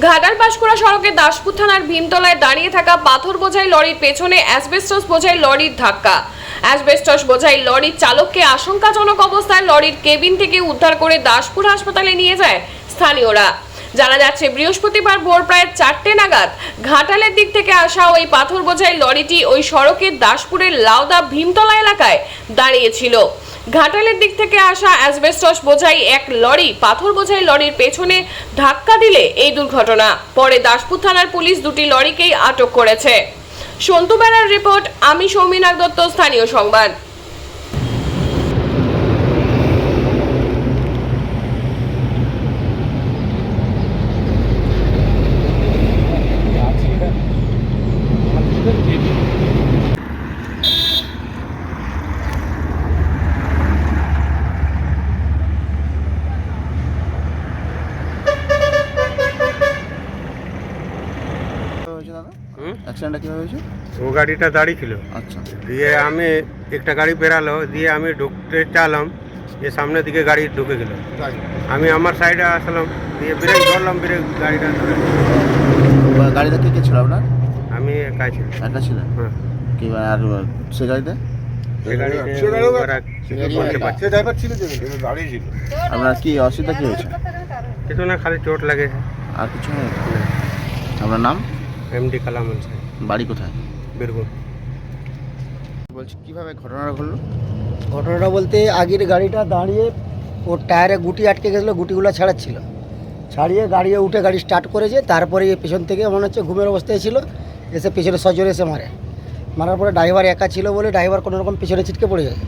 ঘাটাল পাশকুড়া সড়কে দাসপুর থানার ভীমতলায় দাঁড়িয়ে থাকা পাথর বোঝাই লরির পেছনে অ্যাসবেস্টস বোঝাই লরির ধাক্কা। অ্যাসবেস্টস বোঝাই লরির চালককে আশঙ্কাজনক অবস্থায় লরির কেবিন থেকে উদ্ধার করে দাসপুর হাসপাতালে নিয়ে যায় স্থানীয়রা। জানা যাচ্ছে, বৃহস্পতিবার ভোর প্রায় চারটে নাগাদ ঘাটালের দিক থেকে আসা ওই পাথর বোঝাই লরিটি ওই সড়কের দাসপুরের লাউদা ভীমতলা এলাকায় দাঁড়িয়েছিল। ঘাটালের দিক থেকে আসা অ্যাসবেস্টস বোঝাই এক লরি। পাথর বোঝাই লরির পেছনে ধাক্কা দিলে এই দুর্ঘটনা। পরে দাসপুর থানার পুলিশ দুটি লরিকেই আটক করেছে। সন্তু বেড়ার রিপোর্ট, আমি সৌমিনাগ দত্ত, স্থানীয় সংবাদ। অ্যাক্সিডেন্টটা কীভাবে হয়েছে? ও গাড়িটা দাঁড়িয়ে ছিল। আচ্ছা। দিয়ে আমি একটা গাড়ি বেরালো দিয়ে আমি ঢুকতে চালাম যে সামনের দিকে গাড়ি ঢুকে গেল। আমি আমার সাইডে আসলাম দিয়ে ব্রেক ধরলাম ব্রেক গাড়িটা ধরে। বা গাড়িতে কে কে ছিল আপনার? আমি একাই ছিল একা ছিলেন? হ্যাঁ। কি আর সে গাড়িতে। আপনার কি অসুবিধা কী হয়েছে? কিছু না খালি চোট লাগেছে আর কিছু নেই? আপনার নাম? এমডি কালাম সাহেব। বাড়ি কোথায়? বীরভূম। বলছি কীভাবে ঘটনাটা ঘটলো? ঘটনাটা বলতে আগের গাড়িটা দাঁড়িয়ে ওর টায়ারে গুটি আটকে গেছিল গুটিগুলো ছাড়াচ্ছিল। ছাড়িয়ে গাড়িয়ে উঠে গাড়ি স্টার্ট করেছে তারপরে পেছন থেকে মনে হচ্ছে ঘুমের অবস্থায় ছিল এসে পেছনে সজোরে এসে মারে। মারার পরে ড্রাইভার একা ছিল বলে ড্রাইভার কোনো রকম পেছনে ছিটকে পড়ে যায়।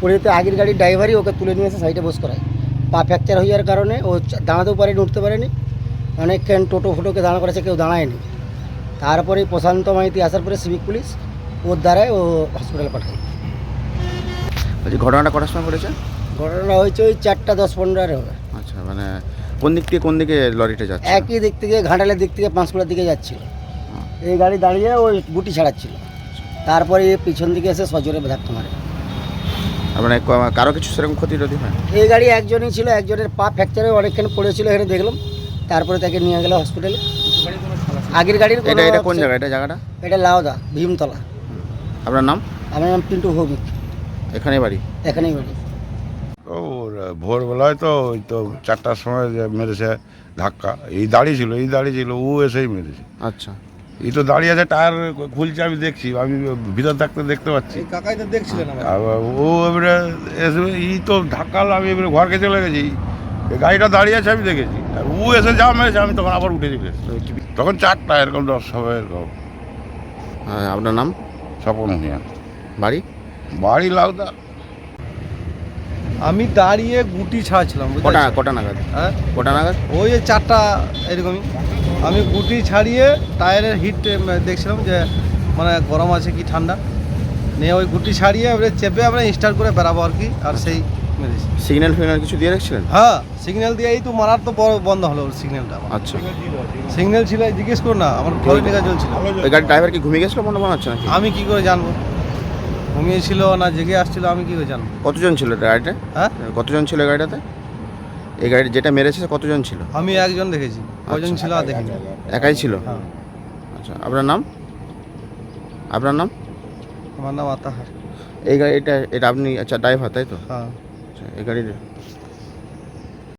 পড়ে যেতে আগের গাড়ির ড্রাইভারই ওকে তুলে নিয়ে এসে সাইডে বস করায়। পা ফ্র্যাকচার হয়ে যাওয়ার কারণে ও দাঁড়াতেও পারেনি উঠতে পারেনি। অনেকক্ষণ টোটো ফোটোকে দাঁড়া করেছে কেউ দাঁড়ায়নি। তারপরে প্রশান্ত মাইতি আসার পরে সিভিক পুলিশ ওর দ্বারাই ও হসপিটালে পাঠায়। বলছি ঘটনাটা কটার সময় ঘটেছে? ঘটনা হয়েছে ওই চারটা দশ পনেরো হবে। আচ্ছা মানে কোন দিক থেকে কোন দিকে লরিটা যাচ্ছে একই দিক থেকে ঘাটালের দিক থেকে পাঁশকুড়ার দিকে যাচ্ছিল। এই গাড়ি দাঁড়িয়ে ওই গুটি ছাড়াচ্ছিল। তারপরে পিছন দিকে এসে সজোরে ধাক্কা মারে। মানে কারও কিছু সেরকম ক্ষতি টতি হয়? এই গাড়ি একজনই ছিল একজনের পা ফ্র্যাকচারে অনেকক্ষণ পড়েছিল এখানে দেখলাম। তারপরে তাকে নিয়ে গেল হসপিটালে আগের গাড়ির এটা এটা কোন জায়গা? এটা জায়গাটা? এটা লাউদা ভীমতলা। আপনার নাম? আমার নাম পিন্টু ভৌমিক। এখানে বাড়ি? এখানেই বাড়ি। ও ভোরবেলায় তো ওই তো চারটার সময় যে মেরেছে ধাক্কা। এই দাঁড়িয়ে ছিল এই দাঁড়িয়ে ছিল ও এসেই মেরেছে। আচ্ছা। এই তো দাঁড়িয়ে আছে টায়ার খুলছে আমি দেখছি আমি ভিতর থাকতে দেখতে পাচ্ছি। কাকাই তো দেখছিলেন আমার ও এবারে এসে এই তো ধাক্কালো আমি এবারে ঘরকে চলে গেছি। গাড়িটা দাঁড়িয়ে আছে আমি দেখেছি। ও এসে যা মেরেছে আমি তখন আবার উঠে কি- তখন চারটা এরকম দশ সবাই এরকম। হ্যাঁ, আপনার নাম? স্বপন ভূঁইয়া বাড়ি? বাড়ি লাউদা। আমি দাঁড়িয়ে গুটি ছাড়ছিলাম কটা কটা নাগাদ? হ্যাঁ? কটা নাগাদ? ওই চারটা এরকমই। আমি গুটি ছাড়িয়ে টায়ারের হিট দেখছিলাম যে মানে গরম আছে কি ঠান্ডা। নিয়ে ওই গুটি ছাড়িয়ে এবারে চেপে আমরা স্টার্ট করে বেরাবো আর কি আর সেই মেরেছি সিগন্যাল ফিগন্যাল কিছু দিয়ে রাখছিলেন? হ্যাঁ সিগন্যাল দিয়ে এই তো মারার তো বড় বন্ধ হলো সিগন্যালটা আমার। আচ্ছা। সিগন্যাল ছিল জিজ্ঞেস করো না আমার ফোন লেখা চলছিল ওই গাড়ি ড্রাইভার কি ঘুমিয়ে গেছিল মনে মনে হচ্ছে নাকি? আমি কি করে জানব? ঘুমিয়েছিল না জেগে আসছিল আমি কি করে জানব? কতজন ছিল গাড়িটা হ্যাঁ? কতজন ছিল গাড়িটাতে? এই গাড়ি যেটা মেরেছে কতজন ছিল? আমি একজন দেখেছি কজন ছিল আর দেখিনি। একাই ছিল? হ্যাঁ। আচ্ছা আপনার নাম? আপনার নাম? আমার নাম আতাহার। এই গাড়ি এটা এটা আপনি আচ্ছা ড্রাইভার তাই তো? হ্যাঁ। এই গাড়ির